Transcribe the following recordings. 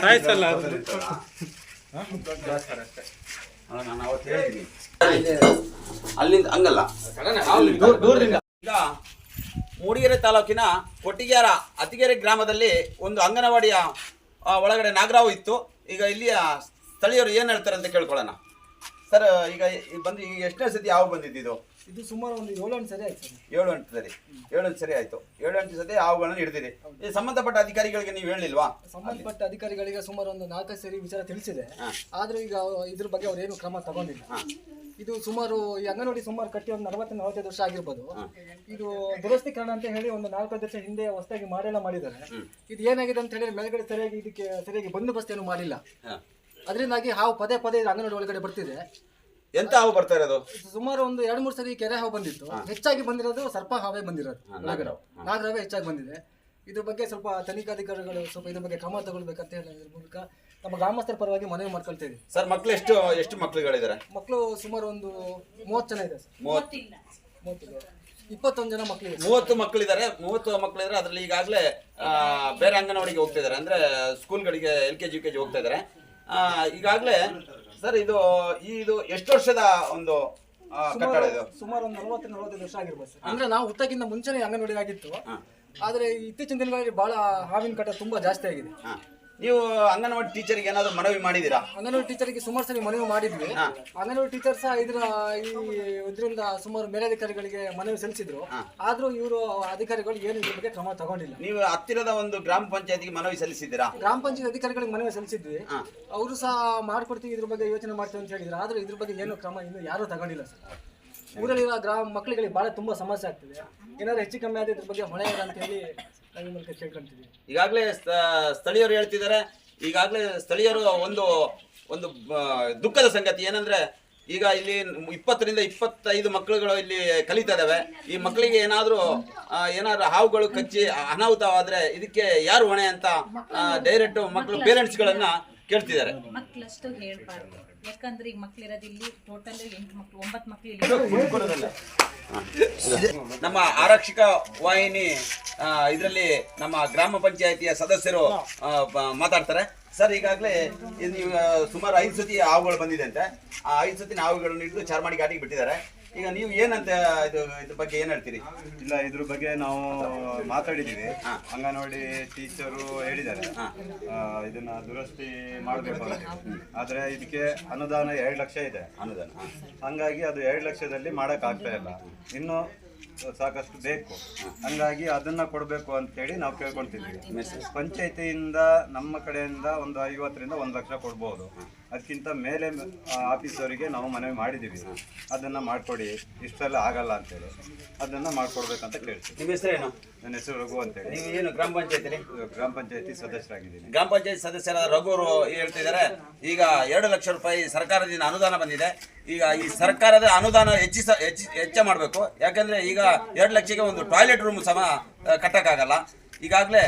ಸಾಯ್ಸಲ್ಲ ನಾನು ಅವತ್ತು ಹೇಳಿದ್ದೀನಿ ಅಲ್ಲಿಂದ ಹಂಗಲ್ಲ ಈಗ ಮೂಡಿಗೆರೆ ತಾಲೂಕಿನ ಕೊಟ್ಟಿಗೆರ ಅತಿಗೆರೆ ಗ್ರಾಮದಲ್ಲಿ ಒಂದು ಅಂಗನವಾಡಿಯ ಆ, ಒಳಗಡೆ ನಾಗರಾವು ಇತ್ತು. ಈಗ ಇಲ್ಲಿಯ ಸ್ಥಳೀಯರು ಏನು ಹೇಳ್ತಾರೆ ಅಂತ ಕೇಳ್ಕೊಳ್ಳೋಣ. ಸರ್ ಈಗ ಬಂದು ಈಗ ಎಷ್ಟನೇ ಸತಿ ಯಾವ ಬಂದಿದ್ದು ಇದು? ಸುಮಾರು ಒಂದು ಏಳು ಎಂಟು ಸರಿ ಆಯ್ತು ಏಳು ಎಂಟು ಸರಿ. ಏಳು ಎಂಟು ಸರಿ ಆಯ್ತು. ಏಳು ಎಂಟು ಸತಿ ಹಾವುಗಳನ್ನು ಹಿಡಿದಿರಿ. ಈ ಸಂಬಂಧಪಟ್ಟ ಅಧಿಕಾರಿಗಳಿಗೆ ನೀವು ಹೇಳಿಲ್ವಾ ಸಂಬಂಧಪಟ್ಟ ಅಧಿಕಾರಿಗಳಿಗೆ ಸುಮಾರು ಒಂದು ನಾಲ್ಕೈದು ಸರಿ ವಿಚಾರ ತಿಳಿಸಿದೆ. ಆದರೂ ಈಗ ಇದ್ರ ಬಗ್ಗೆ ಅವ್ರು ಏನು ಕ್ರಮ ತಗೊಂಡಿಲ್ಲ. ಇದು ಸುಮಾರು ಈ ಅಂಗನವಾಡಿ ಸುಮಾರು ಕಟ್ಟಿ ಒಂದು ನಲವತ್ತು ನಲವತ್ತೈದು ವರ್ಷ ಆಗಿರ್ಬೋದು. ಇದು ದುರಸ್ತೀಕರಣ ಅಂತ ಹೇಳಿ ಒಂದು ನಾಲ್ಕೈದು ವರ್ಷ ಹಿಂದೆ ಹೊಸದಾಗಿ ಮಾಡೆಲ್ಲ ಮಾಡಿದ್ದಾರೆ. ಇದು ಏನಾಗಿದೆ ಅಂತ ಹೇಳಿದ್ರೆ ಮೇಲ್ಗಡೆ ಸರಿಯಾಗಿ ಇದಕ್ಕೆ ಸರಿಯಾಗಿ ಬಂದೋಬಸ್ತ್ ಏನು ಮಾಡಿಲ್ಲ. ಅದರಿಂದಾಗಿ ಹಾವು ಪದೇ ಪದೇ ಅಂಗನವಾಡಿ ಒಳಗಡೆ ಬರ್ತಿದೆ. ಎಂತ ಹಾವು ಬರ್ತಾ ಇರೋದು? ಸುಮಾರು ಒಂದು ಎರಡು ಮೂರು ಸರಿ ಕೆರೆ ಹಾವು ಬಂದಿತ್ತು. ಹೆಚ್ಚಾಗಿ ಬಂದಿರೋದು ಸರ್ಪ ಹಾವೇ ಬಂದಿರೋದು ನಾಗರಾವ್. ನಾಗರಾವೇ. ಹೆಚ್ಚಾಗಿ ಬಂದಿದೆ. ಇದ್ರ ಬಗ್ಗೆ ಸ್ವಲ್ಪ ತನಿಖಾಧಿಕಾರಿಗಳು ಸ್ವಲ್ಪ ಇದ್ರ ಬಗ್ಗೆ ಕ್ರಮ ತಗೊಳ್ಬೇಕಂತ ಹೇಳಿ ಇದ್ರ ಮೂಲಕ ನಮ್ಮ ಗ್ರಾಮಸ್ಥರ ಪರವಾಗಿ ಮನವಿ ಮಾಡ್ಕೊಳ್ತಾ ಇದ್ದೀವಿ. ಸರ್ ಮಕ್ಳು ಎಷ್ಟು ಎಷ್ಟು ಮಕ್ಳುಗಳಿದ್ದಾರೆ? ಮಕ್ಕಳು ಸುಮಾರು ಒಂದು ಮೂವತ್ತು ಜನ ಇದೆ ಸರ್. ಮೂವತ್ತು. ಇಪ್ಪತ್ತೊಂದು ಜನ ಮಕ್ಕಳಿದೆ ಮೂವತ್ತು ಮಕ್ಕಳಿದ್ದಾರೆ ಮೂವತ್ತು ಮಕ್ಕಳಿದ್ದಾರೆ ಅದರಲ್ಲಿ ಈಗಾಗಲೇ ಬೇರೆ ಅಂಗನವಾಡಿಗೆ ಹೋಗ್ತಿದ್ದಾರೆ. ಅಂದ್ರೆ ಸ್ಕೂಲ್ಗಳಿಗೆ L K G U K G ಹೋಗ್ತಾ ಇದ್ದಾರೆ. ಈಗಾಗಲೇ ಸರ್ ಇದು ಇದು ಎಷ್ಟು ವರ್ಷದ ಒಂದು ಆ, ಕಟ್ಟಡ ಇದು? ಸುಮಾರು ಒಂದು ನಲವತ್ತು ನಲವತ್ತೈದು ವರ್ಷ ಆಗಿರ್ಬೋದು ಸರ್. ಅಂದ್ರೆ ನಾವು ಹುಟ್ಟಕ್ಕಿಂತ ಮುಂಚೆನೆ ಅಂಗನವಾಡಿ ಆಗಿತ್ತು ಆದ್ರೆ ಇತ್ತೀಚಿನ ದಿನಗಳಲ್ಲಿ ಬಹಳ ಹಾವಿನ ಕಟ್ಟ ತುಂಬಾ ಜಾಸ್ತಿ ಆಗಿದೆ. ನೀವು ಅಂಗನವಾಡಿ ಟೀಚರ್ಗೆ ಏನಾದ್ರು ಮನವಿ ಮಾಡಿದೀರಾ ಅಂಗನವಾಡಿ ಟೀಚರ್ಗೆ ಸುಮಾರು ಸರಿ ಮನವಿ ಮಾಡಿದ್ವಿ. ಅಂಗನವಾಡಿ ಟೀಚರ್ ಸಹ ಇದ್ರ ಈ ಇದರಿಂದ ಸುಮಾರು ಮೇಲಧಿಕಾರಿಗಳಿಗೆ ಮನವಿ ಸಲ್ಲಿಸಿದ್ರು. ಆದ್ರೂ ಇವರು ಅಧಿಕಾರಿಗಳು ಏನು ಇದ್ರ ಬಗ್ಗೆ ಕ್ರಮ ತಗೊಂಡಿಲ್ಲ. ನೀವು ಹತ್ತಿರದ ಒಂದು ಗ್ರಾಮ ಪಂಚಾಯತಿಗೆ ಮನವಿ ಸಲ್ಲಿಸಿದ್ದೀರಾ? ಗ್ರಾಮ ಪಂಚಾಯತ್ ಅಧಿಕಾರಿಗಳಿಗೆ ಮನವಿ ಸಲ್ಲಿಸಿದ್ವಿ. ಅವರು ಸಹ ಮಾಡ್ಕೊಡ್ತೀವಿ ಇದ್ರ ಬಗ್ಗೆ ಯೋಚನೆ ಮಾಡ್ತೀವಿ ಅಂತ ಹೇಳಿದ್ರು. ಆದ್ರೆ ಇದ್ರ ಬಗ್ಗೆ ಏನು ಕ್ರಮ ಇನ್ನು ಯಾರು ತಗೊಂಡಿಲ್ಲ ಸರ್. ಊರಲ್ಲಿರೋ ಗ್ರಾಮ ಮಕ್ಕಳಿಗೆ ಬಹಳ ತುಂಬಾ ಸಮಸ್ಯೆ ಆಗ್ತಿದೆ. ಏನಾದ್ರು ಹೆಚ್ಚು ಕಮ್ಮಿ ಆದ್ರೆ ಇದ್ರ ಬಗ್ಗೆ ಹೊಣೆ ಇಲ್ಲ ಅಂತ ಹೇಳಿ ನಾವು ಈ ಮೂಲಕ ಕೇಳ್ಕೊಂತೀವಿ ಈಗಾಗಲೇ ಸ್ಥಳೀಯರು ಹೇಳ್ತಿದ್ದಾರೆ. ಈಗಾಗಲೇ ಸ್ಥಳೀಯರು ಒಂದು ಒಂದು ದುಃಖದ ಸಂಗತಿ ಏನಂದ್ರೆ ಈಗ ಇಲ್ಲಿ ಇಪ್ಪತ್ತರಿಂದ ಇಪ್ಪತ್ತೈದು ಮಕ್ಕಳುಗಳು ಇಲ್ಲಿ ಕಲಿತಾ ಇದಾವೆ. ಈ ಮಕ್ಕಳಿಗೆ ಏನಾದರೂ ಏನಾದ್ರು ಹಾವುಗಳು ಕಚ್ಚಿ ಅನಾಹುತವಾದ್ರೆ ಇದಕ್ಕೆ ಯಾರು ಹೊಣೆ ಅಂತ ಡೈರೆಕ್ಟ್ ಮಕ್ಕಳು ಪೇರೆಂಟ್ಸ್ಗಳನ್ನ ಕೇಳ್ತಿದ್ದಾರೆ. ಮಕ್ಕಳಷ್ಟು ಹೇಳ್ಬಾರ್ದು. ಯಾಕಂದ್ರೆ ಈಗ ಮಕ್ಳಿರೋದು ಇಲ್ಲಿ ಟೋಟಲ್ ಎಂಟು ಮಕ್ಳು ಒಂಬತ್ತು ಮಕ್ಳು ಇಲ್ಲಿ ನಮ್ಮ ಆರಕ್ಷಕ ವಾಹಿನಿ ಇದರಲ್ಲಿ ನಮ್ಮ ಗ್ರಾಮ ಪಂಚಾಯತಿಯ ಸದಸ್ಯರು ಮಾತಾಡ್ತಾರೆ. ಸರ್ ಈಗಾಗಲೇ ನೀವು ಸುಮಾರು ಐದು ಸತಿ ಹಾವುಗಳು ಬಂದಿದೆ ಅಂತೆ. ಆ ಐದು ಸತಿ ಹಾವುಗಳನ್ನು ಹಿಡಿದು ಚಾರ್ಮಾಡಿ ಘಾಟಿಗೆ ಬಿಟ್ಟಿದ್ದಾರೆ. ಈಗ ನೀವು ಏನಂತ ಇದು ಇದ್ರ ಬಗ್ಗೆ ಏನ್ ಹೇಳ್ತೀರಿ? ಇಲ್ಲ ಇದ್ರ ಬಗ್ಗೆ ನಾವು ಮಾತಾಡಿದ್ದೀವಿ. ಅಂಗನವಾಡಿ ಟೀಚರು ಹೇಳಿದ್ದಾರೆ. ಆ, ಇದನ್ನ ದುರಸ್ತಿ ಮಾಡಬೇಕು ಅಂತ. ಆದ್ರೆ ಇದಕ್ಕೆ ಅನುದಾನ ಎರಡು ಲಕ್ಷ ಇದೆ. ಅನುದಾನ ಹಂಗಾಗಿ ಅದು ಎರಡು ಲಕ್ಷದಲ್ಲಿ ಮಾಡಕ್ ಆಗ್ತಾ ಇಲ್ಲ. ಇನ್ನು ಸಾಕಷ್ಟು ಬೇಕು. ಹಂಗಾಗಿ ಅದನ್ನ ಕೊಡಬೇಕು ಅಂತೇಳಿ ನಾವು ಕೇಳ್ಕೊಂತಿದ್ವಿ ಪಂಚಾಯತಿಯಿಂದ ನಮ್ಮ ಕಡೆಯಿಂದ ಒಂದು ಐವತ್ತರಿಂದ ಒಂದು ಲಕ್ಷ ಕೊಡ್ಬೋದು. ಅದಕ್ಕಿಂತ ಮೇಲೆ ಆಫೀಸವರಿಗೆ ನಾವು ಮನವಿ ಮಾಡಿದ್ದೀವಿ. ಅದನ್ನ ಮಾಡ್ಕೊಡಿ ಇಷ್ಟೆಲ್ಲ ಆಗಲ್ಲ ಅಂತೇಳಿ. ಅದನ್ನ ಮಾಡ್ಕೊಡ್ಬೇಕಂತ ಕೇಳ್ತೀವಿ. ನಿಮ್ಮ ಹೆಸರೇನು ನನ್ನ ಹೆಸರು ರಘು ಅಂತೇಳಿ. ನೀವು ಏನು ಗ್ರಾಮ ಪಂಚಾಯತಿಲಿ ಗ್ರಾಮ ಪಂಚಾಯತಿ ಸದಸ್ಯರಾಗಿದ್ದೀನಿ. ಗ್ರಾಮ ಪಂಚಾಯತ್ ಸದಸ್ಯರಾದ ರಘುವರು ಹೇಳ್ತಿದ್ದಾರೆ ಈಗ ಎರಡು ಲಕ್ಷ ರೂಪಾಯಿ ಸರ್ಕಾರದಿಂದ ಅನುದಾನ ಬಂದಿದೆ. ಈಗ ಈ ಸರ್ಕಾರದ ಅನುದಾನ ಹೆಚ್ಚಿಸ ಹೆಚ್ಚಿ ಹೆಚ್ಚ ಮಾಡಬೇಕು. ಯಾಕಂದ್ರೆ ಈಗ ಎರಡು ಲಕ್ಷಕ್ಕೆ ಒಂದು ಟಾಯ್ಲೆಟ್ ರೂಮ್ ಸಮ ಕಟ್ಟಕ್ಕಾಗಲ್ಲ. ಈಗಾಗಲೇ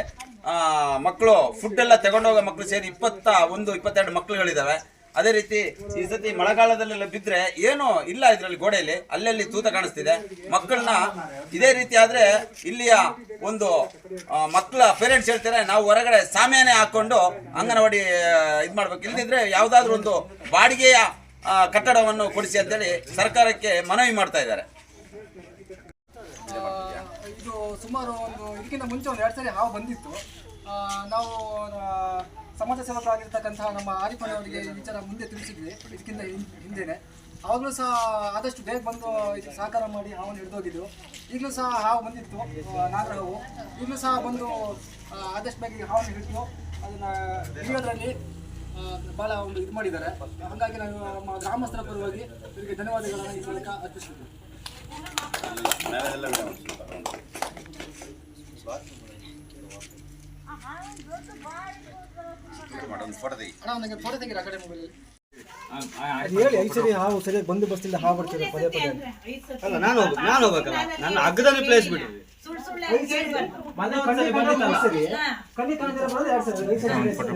ಮಕ್ಕಳು ಫುಡ್ ಎಲ್ಲ ತಗೊಂಡೋಗೋ ಮಕ್ಕಳು ಸೇರಿ ಇಪ್ಪತ್ತ ಒಂದು ಇಪ್ಪತ್ತೆರಡು ಮಕ್ಕಳುಗಳಿದ್ದಾವೆ ಅದೇ ರೀತಿ ಈ ಸತಿ ಮಳೆಗಾಲದಲ್ಲೆಲ್ಲ ಬಿದ್ದರೆ ಏನು ಇಲ್ಲ ಇದರಲ್ಲಿ ಗೋಡೆಯಲ್ಲಿ, ಅಲ್ಲಲ್ಲಿ ತೂತ ಕಾಣಿಸ್ತಿದೆ. ಮಕ್ಕಳನ್ನ ಇದೇ ರೀತಿ ಆದ್ರೆ ಇಲ್ಲಿಯ ಒಂದು ಮಕ್ಕಳ ಪೇರೆಂಟ್ಸ್ ಹೇಳ್ತಾರೆ, ನಾವು ಹೊರಗಡೆ ಸಾಮ್ಯಾನೆ ಹಾಕೊಂಡು ಅಂಗನವಾಡಿ ಇದು ಮಾಡ್ಬೇಕು. ಇಲ್ಲದಿದ್ರೆ ಯಾವುದಾದ್ರೂ ಒಂದು ಬಾಡಿಗೆಯ ಕಟ್ಟಡವನ್ನು ಕೊಡಿಸಿ ಅಂತೇಳಿ ಸರ್ಕಾರಕ್ಕೆ ಮನವಿ ಮಾಡ್ತಾ ಇದ್ದಾರೆ. ಇದು ಸುಮಾರು ಒಂದು ಇದಕ್ಕಿಂತ ಮುಂಚೆ ಒಂದು ಎರಡು ಸಾರಿ ಹಾವು ಬಂದಿತ್ತು. ನಾವು ಸಮಾಜ ಸೇವಕರಾಗಿರ್ತಕ್ಕಂತಹ ನಮ್ಮ ಆರಿಫನವರಿಗೆ ಈ ವಿಚಾರ ಮುಂದೆ ತಿಳಿಸಿದ್ವಿ. ಇದಕ್ಕಿಂತ ಹಿಂದೆನೆ. ಆವಾಗಲೂ ಸಹ ಆದಷ್ಟು ಬೇಗ ಬಂದು ಇದಕ್ಕೆ ಸಹಕಾರ ಮಾಡಿ ಹಾವನ್ನು ಹಿಡಿದೋಗಿದ್ದು ಈಗಲೂ ಸಹ ಹಾವು ಬಂದಿತ್ತು ಆ, ನಾಗರ ಹಾವು. ಈಗಲೂ ಸಹ ಬಂದು ಆದಷ್ಟು ಬೇಗ ಹಾವನ್ನು ಹಿಡಿದು ಅದನ್ನು ಹಿಡಿಯೋದ್ರಲ್ಲಿ ಬಹಳ ಭಾಳ ಒಂದು ಇದು ಮಾಡಿದ್ದಾರೆ. ಹಾಗಾಗಿ ನಾನು ನಮ್ಮ ಗ್ರಾಮಸ್ಥರ ಪರವಾಗಿ ಇವರಿಗೆ ಧನ್ಯವಾದಗಳನ್ನು ಈ ಮೂಲಕ ಅರ್ಪಿಸ್ತೀವಿ ಅಣ್ಣ ನನಗೆ ಫೋಟೋ ತೆಗೀರ ಆ ಕಡೆ ಮೊಬೈಲ್ ಹೇಳಿ ಐದು ಸರಿ ಹಾವು ಸರಿಯಾಗಿ ಬಂದು ಬಸ್ತಿಲ್ಲ ಹಾವು ಬರ್ತಿದೆ ಪದೇ ಪದೇ ಅಲ್ಲ ನಾನು ಹೋಗ್ಬೇಕು ನಾನು ಹೋಗ್ಬೇಕಲ್ಲ? ನನ್ನ ಅಗ್ಗದಲ್ಲಿ ಪ್ಲೇಸ್ ಬಿಡಿ. ಸರಿ ಕಾಣದಿರೋ ಬರೋದು ಎರಡು ಸರಿ ಐದು ಸರಿ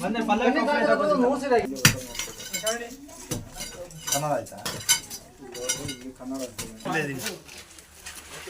ಮೊನ್ನೆ ಕಣ್ಣಿಗೆ ಕಾಣದಿರೋ ಬರೋದು ಮೂರು ಸರಿ ಆಗಿದೆ ಕನ್ನಡ ಆಯ್ತಾ? ಯಾರಲ್ಲಿ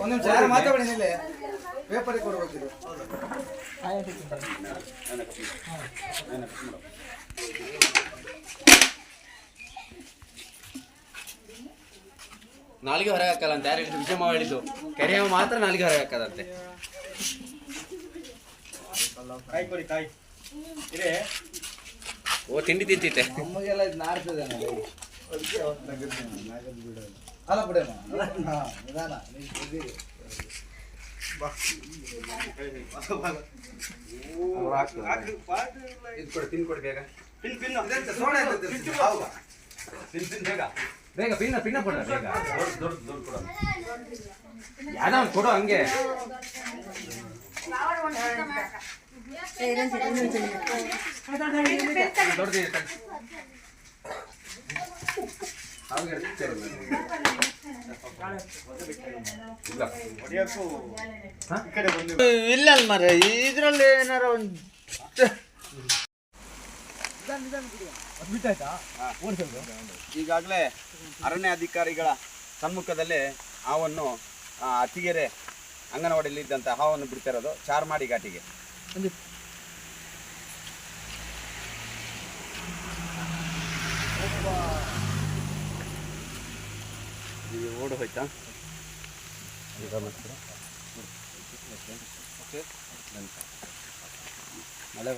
ಒಂದು ನಿಮಿಷ ಯಾರು ಮಾತಾಡಿ ನಿಲ್ಲಿ? ನಾಲಿಗೆ ಹೊರಗೆ ಹಾಕಲ್ಲ ಅಂತ ಯಾರು ಹೇಳಿದ್ರು ವಿಜಯಮ್ಮ ಹೇಳಿದ್ದು. ಕೆರೆಯವ ಮಾತ್ರ ನಾಲ್ಗೆ ಹೊರಗೆ ಹಾಕದಂತೆ. ಕಾಯಿ ಕೊಡಿ ಕಾಯಿ ಓ ತಿಂಡಿ ತಿಂತಿತ್ತೆ. ನಮಗೆಲ್ಲ ಇದು ನಾಡ್ತದೆ ಅಲ್ಲ ಹಾ ನಿಧಾನ ನೀನ್ ಬುದ್ಧಿ. ಇದು ಕೊಡಿ ತಿನ್ ಕೊಡಿ ಬೇಗ ಪಿನ್ನ ಪಿನ್ನ ಕೊಡ ಬೇಗ ದೊಡ್ಡ ದೊಡ್ಡ ದೊಡ್ಡ ಕೊಡ ಯಾವ್ದೋ ಒಂದು ಕೊಡು ಹಂಗೆ ದೊಡ್ಡದು ಇಲ್ಲ ಮರ ಇದ್ರಲ್ಲಿ ಏನಾರ ಒಂದು ಈಗಾಗಲೇ ಅರಣ್ಯ ಅಧಿಕಾರಿಗಳ ಸಮ್ಮುಖದಲ್ಲಿ ಹಾವನ್ನು ಅತಿಗೆರೆ ಅತ್ತಿಗೆರೆ ಅಂಗನವಾಡಿಯಲ್ಲಿ ಇದ್ದಂಥ ಹಾವನ್ನು ಬಿಡ್ತಾ ಇರೋದು ಚಾರ್ಮಾಡಿ ಘಾಟಿಗೆ. ಓಡು ಹೋಯ್ತಾ? ಮಳೆ